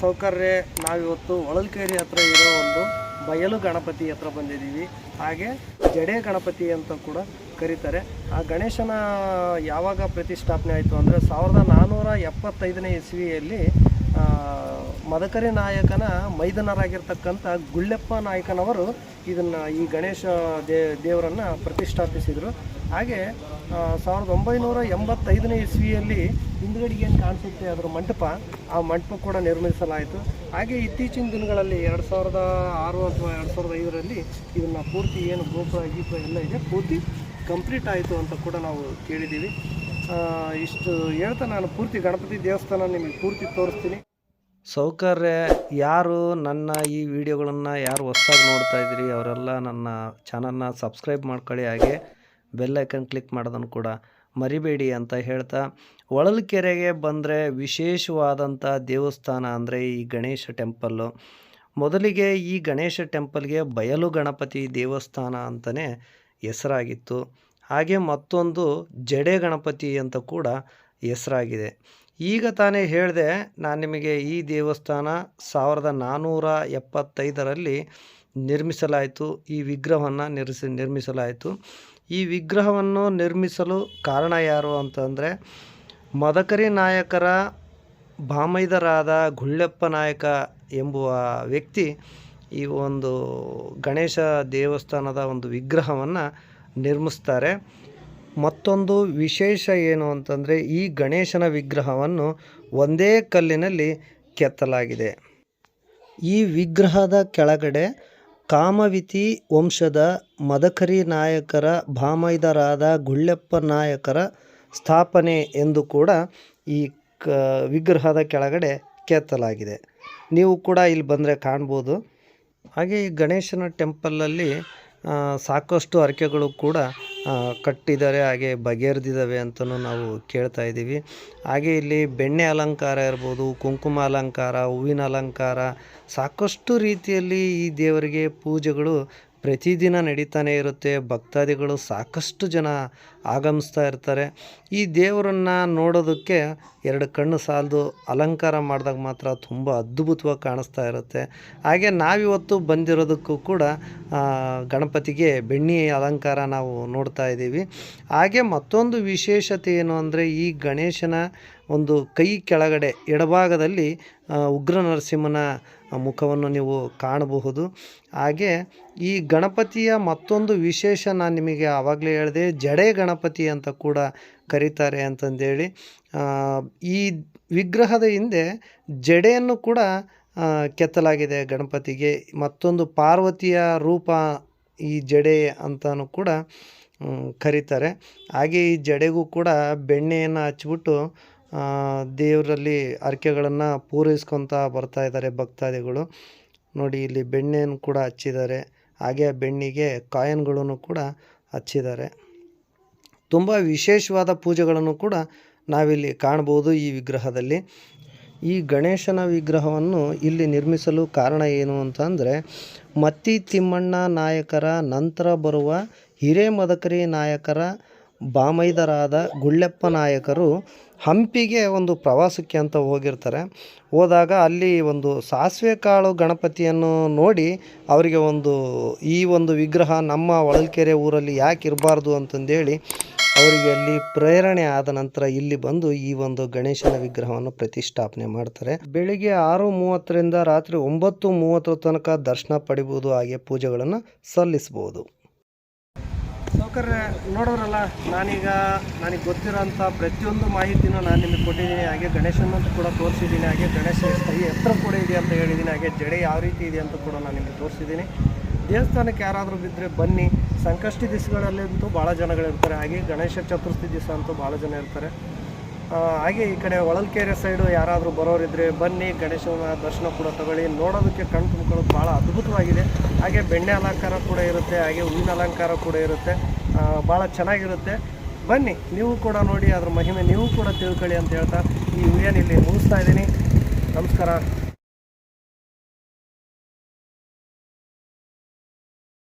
ಸೌಕರ್ಯ ನಾವಿವತ್ತು ಹೊಳಲ್ಕೇರಿ ಹತ್ರ ಇರೋ ಒಂದು ಬಯಲು ಗಣಪತಿ ಹತ್ರ ಬಂದಿದ್ದೀವಿ. ಹಾಗೆ ಜಡೆ ಗಣಪತಿ ಅಂತ ಕೂಡ ಕರೀತಾರೆ. ಆ ಗಣೇಶನ ಯಾವಾಗ ಪ್ರತಿಷ್ಠಾಪನೆ ಆಯಿತು ಅಂದರೆ ಸಾವಿರದ ನಾನ್ನೂರ ಎಪ್ಪತ್ತೈದನೇ ಇಸ್ವಿಯಲ್ಲಿ ಮದಕರಿ ನಾಯಕನ ಮೈದನರಾಗಿರ್ತಕ್ಕಂಥ ಗುಳ್ಳೆಪ್ಪ ನಾಯಕನವರು ಇದನ್ನು ಈ ಗಣೇಶ ದೇ, ದೇವರನ್ನು ಪ್ರತಿಷ್ಠಾಪಿಸಿದರು. ಹಾಗೆ ಸಾವಿರದ ಒಂಬೈನೂರ ಎಂಬತ್ತೈದನೇ ಇಸ್ವಿಯಲ್ಲಿ ಹಿಂದ್ಗಡೆಗೆ ಏನು ಕಾಣಿಸುತ್ತೆ ಅದರ ಮಂಟಪ. ಆ ಮಂಟಪ ಕೂಡ ನಿರ್ಮಿಸಲಾಯಿತು. ಹಾಗೆ ಇತ್ತೀಚಿನ ದಿನಗಳಲ್ಲಿ ಎರಡು ಸಾವಿರದ ಆರು ಅಥವಾ ಎರಡು ಸಾವಿರದ ಐದರಲ್ಲಿ ಇದನ್ನು ಪೂರ್ತಿ ಏನು ಗೋಪುರ, ಗೀಪುರ ಎಲ್ಲ ಇದೆ. ಪೂರ್ತಿ ಕಂಪ್ಲೀಟ್ ಆಯಿತು ಅಂತ ಕೂಡ ನಾವು ಕೇಳಿದ್ದೀವಿ. ಇಷ್ಟು ಹೇಳ್ತಾ ನಾನು ಪೂರ್ತಿ ಗಣಪತಿ ದೇವಸ್ಥಾನ ನಿಮಗೆ ಪೂರ್ತಿ ತೋರಿಸ್ತೀನಿ. ಸೌಕರ್ಯ, ಯಾರು ನನ್ನ ಈ ವಿಡಿಯೋಗಳನ್ನು ಯಾರು ಹೊಸ್ದಾಗಿ ನೋಡ್ತಾ ಇದ್ದೀರಿ, ಅವರೆಲ್ಲ ನನ್ನ ಚಾನಲ್ನ ಸಬ್ಸ್ಕ್ರೈಬ್ ಮಾಡ್ಕೊಳ್ಳಿ. ಹಾಗೆ ಬೆಲ್ ಐಕನ್ ಕ್ಲಿಕ್ ಮಾಡೋದನ್ನು ಕೂಡ ಮರಿಬೇಡಿ ಅಂತ ಹೇಳ್ತಾ, ಹೊಳಲ್ಕೆರೆಗೆ ಬಂದರೆ ವಿಶೇಷವಾದಂಥ ದೇವಸ್ಥಾನ ಅಂದರೆ ಈ ಗಣೇಶ ಟೆಂಪಲ್ಲು. ಮೊದಲಿಗೆ ಈ ಗಣೇಶ ಟೆಂಪಲ್ಗೆ ಬಯಲು ಗಣಪತಿ ದೇವಸ್ಥಾನ ಅಂತಲೇ ಹೆಸರಾಗಿತ್ತು. ಹಾಗೆ ಮತ್ತೊಂದು ಜಡೆ ಗಣಪತಿ ಅಂತ ಕೂಡ ಹೆಸರಾಗಿದೆ. ಈಗ ತಾನೇ ಹೇಳಿದೆ, ನಾನು ನಿಮಗೆ ಈ ದೇವಸ್ಥಾನ ಸಾವಿರದ ನಾನ್ನೂರ ಎಪ್ಪತ್ತೈದರಲ್ಲಿ ನಿರ್ಮಿಸಲಾಯಿತು. ಈ ವಿಗ್ರಹವನ್ನು ನಿರ್ಸಿ ನಿರ್ಮಿಸಲಾಯಿತು. ಈ ವಿಗ್ರಹವನ್ನು ನಿರ್ಮಿಸಲು ಕಾರಣ ಯಾರು ಅಂತಂದರೆ, ಮದಕರಿ ನಾಯಕರ ಬಾಮೈದರಾದ ಗುಳ್ಳೆಪ್ಪ ನಾಯಕ ಎಂಬುವ ವ್ಯಕ್ತಿ ಈ ಒಂದು ಗಣೇಶ ದೇವಸ್ಥಾನದ ಒಂದು ವಿಗ್ರಹವನ್ನು ನಿರ್ಮಿಸ್ತಾರೆ. ಮತ್ತೊಂದು ವಿಶೇಷ ಏನು ಅಂತಂದರೆ, ಈ ಗಣೇಶನ ವಿಗ್ರಹವನ್ನು ಒಂದೇ ಕಲ್ಲಿನಲ್ಲಿ ಕೆತ್ತಲಾಗಿದೆ. ಈ ವಿಗ್ರಹದ ಕೆಳಗಡೆ ಕಾಮವಿತಿ ವಂಶದ ಮದಕರಿ ನಾಯಕರ ಭಾಮೈದರಾದ ಗುಳ್ಳೆಪ್ಪ ನಾಯಕರ ಸ್ಥಾಪನೆ ಎಂದು ಕೂಡ ಈ ಕ ವಿಗ್ರಹದ ಕೆಳಗಡೆ ಕೆತ್ತಲಾಗಿದೆ. ನೀವು ಕೂಡ ಇಲ್ಲಿ ಬಂದರೆ ಕಾಣ್ಬೋದು. ಹಾಗೆ ಈ ಗಣೇಶನ ಟೆಂಪಲಲ್ಲಿ ಸಾಕಷ್ಟು ಹರಕೆಗಳು ಕೂಡ ಕಟ್ಟಿದ್ದಾರೆ, ಹಾಗೆ ಬಗೆಹರಿದಿದ್ದಾವೆ ಅಂತಲೂ ನಾವು ಕೇಳ್ತಾ ಇದ್ದೀವಿ. ಹಾಗೆ ಇಲ್ಲಿ ಬೆಣ್ಣೆ ಅಲಂಕಾರ ಇರ್ಬೋದು, ಕುಂಕುಮ ಅಲಂಕಾರ, ಹೂವಿನ ಅಲಂಕಾರ, ಸಾಕಷ್ಟು ರೀತಿಯಲ್ಲಿ ಈ ದೇವರಿಗೆ ಪೂಜೆಗಳು ಪ್ರತಿದಿನ ನಡೀತಾನೆ ಇರುತ್ತೆ. ಭಕ್ತಾದಿಗಳು ಸಾಕಷ್ಟು ಜನ ಆಗಮಿಸ್ತಾ ಇರ್ತಾರೆ. ಈ ದೇವರನ್ನು ನೋಡೋದಕ್ಕೆ ಎರಡು ಕಣ್ಣು ಸಾಲದು ಅಲಂಕಾರ ಮಾಡಿದಾಗ ಮಾತ್ರ ತುಂಬ ಅದ್ಭುತವಾಗಿ ಕಾಣಿಸ್ತಾ ಇರುತ್ತೆ. ಹಾಗೆ ನಾವಿವತ್ತು ಬಂದಿರೋದಕ್ಕೂ ಕೂಡ ಗಣಪತಿಗೆ ಬೆಣ್ಣಿ ಅಲಂಕಾರ ನಾವು ನೋಡ್ತಾ ಇದ್ದೀವಿ. ಹಾಗೆ ಮತ್ತೊಂದು ವಿಶೇಷತೆ ಏನು ಅಂದರೆ ಈ ಗಣೇಶನ ಒಂದು ಕೈ ಕೆಳಗಡೆ ಎಡಭಾಗದಲ್ಲಿ ಉಗ್ರ ನರಸಿಂಹನ ಮುಖವನ್ನು ನೀವು ಕಾಣಬಹುದು. ಹಾಗೆ ಈ ಗಣಪತಿಯ ಮತ್ತೊಂದು ವಿಶೇಷ ನಾನು ನಿಮಗೆ ಆವಾಗಲೇ ಹೇಳಿದೆ, ಜಡೆ ಗಣಪತಿ ಅಂತ ಕೂಡ ಕರೀತಾರೆ ಅಂತಂದೇಳಿ. ಈ ವಿಗ್ರಹದ ಹಿಂದೆ ಜಡೆಯನ್ನು ಕೂಡ ಕೆತ್ತಲಾಗಿದೆ ಗಣಪತಿಗೆ. ಮತ್ತೊಂದು ಪಾರ್ವತಿಯ ರೂಪ ಈ ಜಡೆ ಅಂತಲೂ ಕೂಡ ಕರೀತಾರೆ. ಹಾಗೆ ಈ ಜಡೆಗೂ ಕೂಡ ಬೆಣ್ಣೆಯನ್ನು ಹಚ್ಚಿಬಿಟ್ಟು ದೇವರಲ್ಲಿ ಹರಕೆಗಳನ್ನು ಪೂರೈಸ್ಕೊತಾ ಬರ್ತಾ ಇದ್ದಾರೆ ಭಕ್ತಾದಿಗಳು. ನೋಡಿ, ಇಲ್ಲಿ ಬೆಣ್ಣೆಯನ್ನು ಕೂಡ ಹಚ್ಚಿದ್ದಾರೆ. ಹಾಗೆ ಆ ಬೆಣ್ಣಿಗೆ ಕಾಯನ್ಗಳನ್ನು ಕೂಡ ಹಚ್ಚಿದ್ದಾರೆ. ತುಂಬ ವಿಶೇಷವಾದ ಪೂಜೆಗಳನ್ನು ಕೂಡ ನಾವಿಲ್ಲಿ ಕಾಣ್ಬೋದು ಈ ವಿಗ್ರಹದಲ್ಲಿ. ಈ ಗಣೇಶನ ವಿಗ್ರಹವನ್ನು ಇಲ್ಲಿ ನಿರ್ಮಿಸಲು ಕಾರಣ ಏನು ಅಂತಂದರೆ ಮತ್ತಿ ತಿಮ್ಮಣ್ಣ ನಾಯಕರ ನಂತರ ಬರುವ ಹಿರೇಮದಕರಿ ನಾಯಕರ ಬಾಮೈದರಾದ ಗುಳ್ಳೆಪ್ಪ ನಾಯಕರು ಹಂಪಿಗೆ ಒಂದು ಪ್ರವಾಸಕ್ಕೆ ಅಂತ ಹೋಗಿರ್ತಾರೆ. ಹೋದಾಗ ಅಲ್ಲಿ ಒಂದು ಸಾಸಿವೆ ಕಾಳು ಗಣಪತಿಯನ್ನು ನೋಡಿ ಅವರಿಗೆ ಒಂದು, ಈ ಒಂದು ವಿಗ್ರಹ ನಮ್ಮ ಹೊಳಲ್ಕೆರೆ ಊರಲ್ಲಿ ಯಾಕೆ ಇರಬಾರ್ದು ಅಂತಂದೇಳಿ ಅವರಿಗೆ ಅಲ್ಲಿ ಪ್ರೇರಣೆ ಆದ ನಂತರ ಇಲ್ಲಿ ಬಂದು ಈ ಒಂದು ಗಣೇಶನ ವಿಗ್ರಹವನ್ನು ಪ್ರತಿಷ್ಠಾಪನೆ ಮಾಡ್ತಾರೆ. ಬೆಳಿಗ್ಗೆ ಆರು ಮೂವತ್ತರಿಂದ ರಾತ್ರಿ ಒಂಬತ್ತು ಮೂವತ್ತರ ತನಕ ದರ್ಶನ ಪಡಿಬೋದು, ಹಾಗೆ ಪೂಜೆಗಳನ್ನು ಸಲ್ಲಿಸ್ಬೋದು. ಸೌಕರ್ಯ ನೋಡೋರಲ್ಲ, ನಾನೀಗ ನನಗೆ ಗೊತ್ತಿರೋಂಥ ಪ್ರತಿಯೊಂದು ಮಾಹಿತಿನೂ ನಾನು ನಿಮಗೆ ಕೊಟ್ಟಿದ್ದೀನಿ. ಹಾಗೆ ಗಣೇಶನ ಕೂಡ ತೋರಿಸಿದ್ದೀನಿ. ಹಾಗೆ ಗಣೇಶ ಎತ್ತರ ಕೂಡ ಇದೆ ಅಂತ ಹೇಳಿದ್ದೀನಿ. ಹಾಗೆ ಜಡೆ ಯಾವ ರೀತಿ ಇದೆ ಅಂತ ಕೂಡ ನಾನು ನಿಮಗೆ ತೋರಿಸಿದ್ದೀನಿ. ದೇವಸ್ಥಾನಕ್ಕೆ ಯಾರಾದರೂ ಬಿದ್ದರೆ ಬನ್ನಿ. ಸಂಕಷ್ಟಿ ದಿವಸಗಳಲ್ಲಂತೂ ಭಾಳ ಜನಗಳಿರ್ತಾರೆ. ಹಾಗೆ ಗಣೇಶ ಚತುರ್ಥಿ ದಿವಸ ಅಂತೂ ಭಾಳ ಜನ ಇರ್ತಾರೆ. ಹಾಗೆ ಈ ಕಡೆ ಹೊಳಲ್ಕೆರೆ ಸೈಡು ಯಾರಾದರೂ ಬರೋರಿದ್ರೆ ಬನ್ನಿ ಗಣೇಶನ ದರ್ಶನ ಕೂಡ ತಗೊಳ್ಳಿ. ನೋಡೋದಕ್ಕೆ ಕಣ್ ತುಂಬ್ಕೊಳ್ಳೋದು ಭಾಳ ಅದ್ಭುತವಾಗಿದೆ. ಹಾಗೆ ಬೆಣ್ಣೆ ಅಲಂಕಾರ ಕೂಡ ಇರುತ್ತೆ, ಹಾಗೆ ಹೂವಿನ ಅಲಂಕಾರ ಕೂಡ ಇರುತ್ತೆ. ಭಾಳ ಚೆನ್ನಾಗಿರುತ್ತೆ. ಬನ್ನಿ, ನೀವು ಕೂಡ ನೋಡಿ, ಅದರ ಮಹಿಮೆ ನೀವು ಕೂಡ ತಿಳ್ಕೊಳ್ಳಿ ಅಂತ ಹೇಳ್ತಾ ಈ ವಿಡಿಯೋನ ಇಲ್ಲಿ ಮುಗಿಸ್ತಾ ಇದ್ದೀನಿ. ನಮಸ್ಕಾರ.